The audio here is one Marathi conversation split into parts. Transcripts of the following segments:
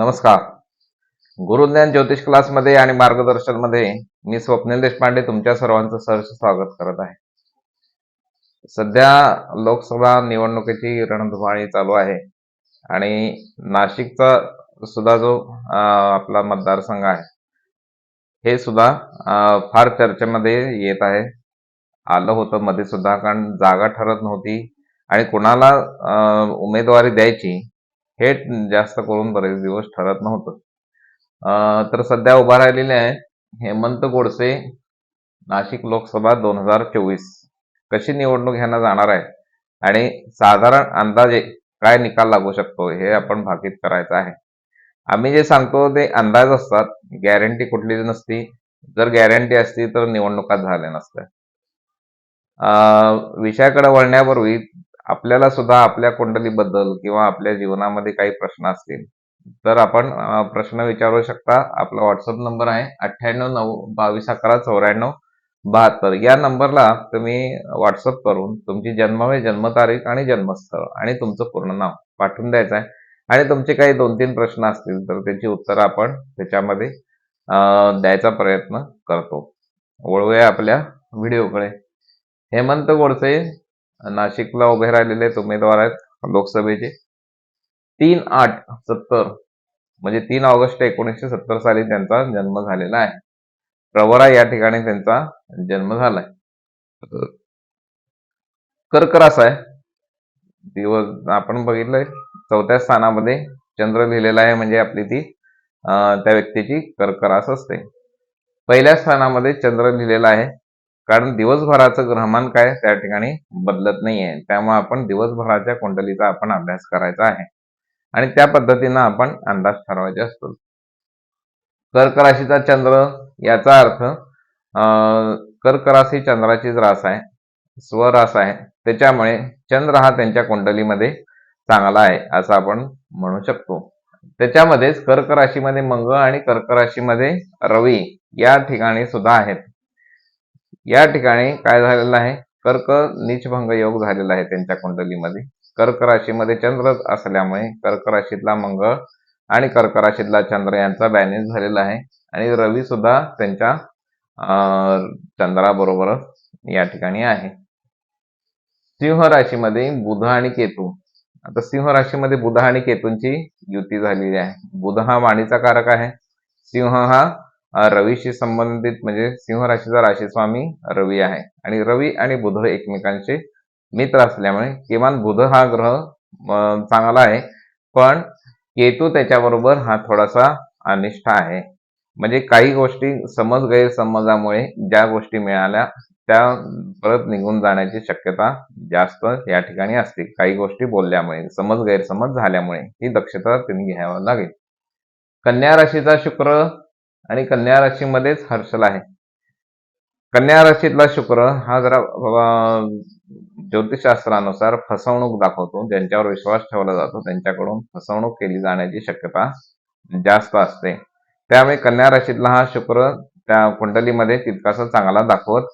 नमस्कार. गुरुज्ञान ज्योतिष क्लासमध्ये आणि मार्गदर्शनमध्ये मी स्वप्नील देशपांडे तुमच्या सर्वांचं सहर्ष स्वागत करत आहे. सध्या लोकसभा निवडणुकीची रणधुमाळी चालू आहे आणि नाशिकचा सुद्धा जो आपला मतदारसंघ आहे हे सुद्धा फार चर्चेमध्ये येत आहे. आलं होतं मध्ये सुद्धा कारण जागा ठरत नव्हती आणि कुणाला उमेदवारी द्यायची हे जास्त करून बरेच दिवस ठरत नव्हतं. तर सध्या उभा राहिलेले आहे हेमंत गोडसे नाशिक लोकसभा दोन हजार चोवीस. कशी निवडणूक ह्यांना जाणार आहे? आणि साधारण अंदाजे काय निकाल लागू शकतो हे आपण भाकीत करायचं आहे. आम्ही जे सांगतो ते अंदाज असतात. गॅरंटी कुठली नसती. जर गॅरंटी असती तर निवडणुका झाल्या नसत्या. विषयाकडे वळण्यापूर्वी आपल्याला सुद्धा आपल्या कुंडलीबद्दल किंवा आपल्या जीवनामध्ये काही प्रश्न असतील तर आपण प्रश्न विचारू शकता. आपला व्हॉट्सअप नंबर आहे अठ्ठ्याण्णव नऊ बावीस अकरा चौऱ्याण्णव बहात्तर. या नंबरला तुम्ही व्हॉट्सअप करून तुमची जन्मवेळ जन्मतारीख आणि जन्मस्थळ आणि तुमचं पूर्ण नाव पाठवून द्यायचं आहे. आणि तुमचे काही दोन तीन प्रश्न असतील तर त्याची उत्तरं आपण त्याच्यामध्ये द्यायचा प्रयत्न करतो. वळूया आपल्या व्हिडिओकडे. हेमंत गोडसे नाशिकला उभे राहिलेले आहेत, उमेदवार आहेत लोकसभेचे. तीन आठ सत्तर म्हणजे तीन ऑगस्ट एकोणीसशे सत्तर साली त्यांचा जन्म झालेला आहे. प्रवरा या ठिकाणी त्यांचा जन्म झालाय. कर्करास आहे. दिवस आपण बघितलंय चौथ्या स्थानामध्ये चंद्र लिहिलेला आहे म्हणजे आपली ती त्या व्यक्तीची कर्करास असते. पहिल्या स्थानामध्ये चंद्र लिहिलेला आहे. कारण दिवसभराचं ग्रहमान काय त्या ठिकाणी बदलत नाहीये. त्यामुळे आपण दिवसभराच्या कुंडलीचा आपण अभ्यास करायचा आहे. आणि त्या पद्धतीनं आपण अंदाज ठरवायचे असतो. कर्क राशीचा चंद्र याचा अर्थ कर्क राशी चंद्राचीच रास आहे. स्वरास आहे. त्याच्यामुळे चंद्र हा त्यांच्या कुंडलीमध्ये चांगला आहे असं आपण म्हणू शकतो. त्याच्यामध्येच कर्क राशीमध्ये मंगळ आणि कर्क राशीमध्ये रवी या ठिकाणी सुद्धा आहेत. या ठिकाणी काय झालेलं आहे? कर्क निचभंग योग झालेला आहे त्यांच्या कुंडलीमध्ये. कर्क राशीमध्ये चंद्र असल्यामुळे कर्क राशीतला मंगळ आणि कर्क राशीतला चंद्र यांचा बॅलेन्स झालेला आहे. आणि रवी सुद्धा त्यांच्या चंद्राबरोबरच या ठिकाणी आहे. सिंह राशीमध्ये बुध आणि केतू. आता सिंह राशीमध्ये बुध आणि केतूंची युती झालेली आहे. बुध हा वाणीचा कारक आहे. सिंह हा रवीशी संबंधित म्हणजे सिंह राशीचा राशीस्वामी रवी आहे. आणि रवी आणि बुध एकमेकांचे मित्र असल्यामुळे किमान बुध हा ग्रह चांगला आहे. पण केतू त्याच्याबरोबर हा थोडासा अनिष्ठ आहे. म्हणजे काही गोष्टी समज गैरसमजामुळे ज्या गोष्टी मिळाल्या त्या परत निघून जाण्याची शक्यता जास्त या ठिकाणी असते. काही गोष्टी बोलल्यामुळे समज गैरसमज झाल्यामुळे ही दक्षता त्यांनी घ्यावं लागेल. कन्या राशीचा शुक्र आणि कन्या राशीमध्येच हर्षल आहे. कन्या राशीतला शुक्र हा जरा ज्योतिषशास्त्रानुसार फसवणूक दाखवतो. ज्यांच्यावर विश्वास ठेवला जातो त्यांच्याकडून फसवणूक केली जाण्याची शक्यता जास्त असते. त्यामुळे कन्या राशीतला हा शुक्र त्या कुंडलीमध्ये तितकासा चांगला दाखवत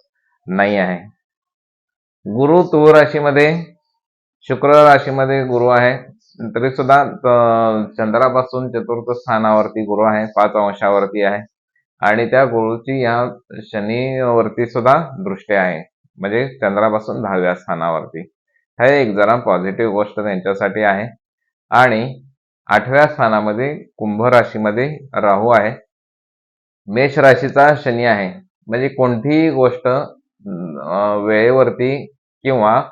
नाही आहे. गुरु तुळ राशीमध्ये शुक्र राशीमध्ये गुरु आहे. तरी सुद्धा चंद्रापासून चतुर्थ स्थानावरती गुरु आहे पाच अंशावरती आहे. आणि त्या गुरुची या शनीवरती सुद्धा दृष्टी आहे. म्हणजे चंद्रापासून दहाव्या स्थानावरती. हे एक जरा पॉझिटिव्ह गोष्ट त्यांच्यासाठी आहे. आणि आठव्या स्थानामध्ये कुंभ राशीमध्ये राहू आहे. मेष राशीचा शनी आहे. म्हणजे कोणतीही गोष्ट वेळेवरती किंवा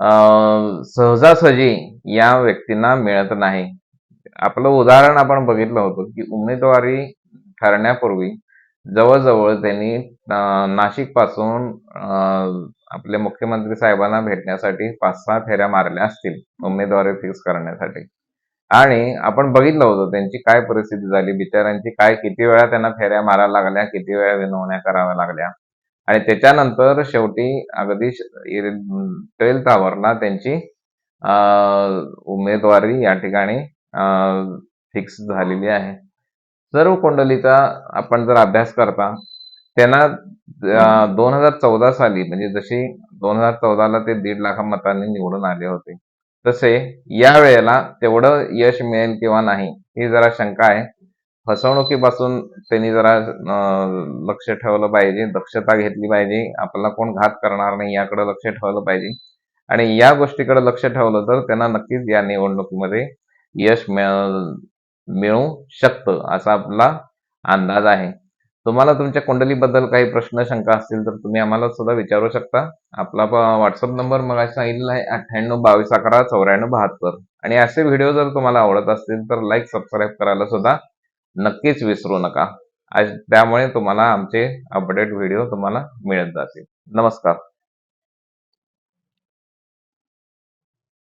सहजासहजी या व्यक्तींना मिळत नाही. आपलं उदाहरण आपण बघितलं होतं की उमेदवारी ठरण्यापूर्वी जवळजवळ त्यांनी नाशिकपासून आपले मुख्यमंत्री साहेबांना भेटण्यासाठी पाच सहा फेऱ्या मारल्या असतील उमेदवारी फिक्स करण्यासाठी. आणि आपण बघितलं होतं त्यांची काय परिस्थिती झाली बिचाऱ्यांची काय किती वेळा त्यांना फेऱ्या मारायला लागल्या किती वेळा विनवण्या कराव्या लागल्या. आणि त्याच्यानंतर शेवटी अगदी ट्वेल्थ आवरला त्यांची उमेदवारी या ठिकाणी फिक्स झालेली आहे. सर्व कुंडलीचा आपण जर अभ्यास करता त्यांना दोन हजार चौदा साली म्हणजे जशी दोन हजार चौदाला ते दीड लाख मतांनी निवडून आले होते तसे या वेळेला तेवढं यश मिळेल किंवा नाही ही जरा शंका आहे. फसवणुकीपासून त्यांनी जरा अं, लक्ष ठेवलं पाहिजे दक्षता घेतली पाहिजे. आपल्याला कोण घात करणार नाही याकडे लक्ष ठेवलं पाहिजे. आणि या गोष्टीकडे लक्ष ठेवलं तर त्यांना नक्कीच या निवडणुकीमध्ये यश मिळ- मिळू शकतं असा आपला अंदाज आहे. तुम्हाला तुमच्या कुंडलीबद्दल काही प्रश्न शंका असतील तर तुम्ही आम्हाला सुद्धा विचारू शकता. आपला व्हॉट्सअप नंबर मग सांगितलेला आहे अठ्ठ्याण्णव बावीस अकरा चौऱ्याण्णव बहात्तर. आणि असे व्हिडिओ जर तुम्हाला आवडत असतील तर लाईक सबस्क्राईब करायला सुद्धा नक्कीच विसरू नका. आज- त्यामुळे तुम्हाला आमचे अपडेट व्हिडिओ तुम्हाला मिळत जातील. नमस्कार.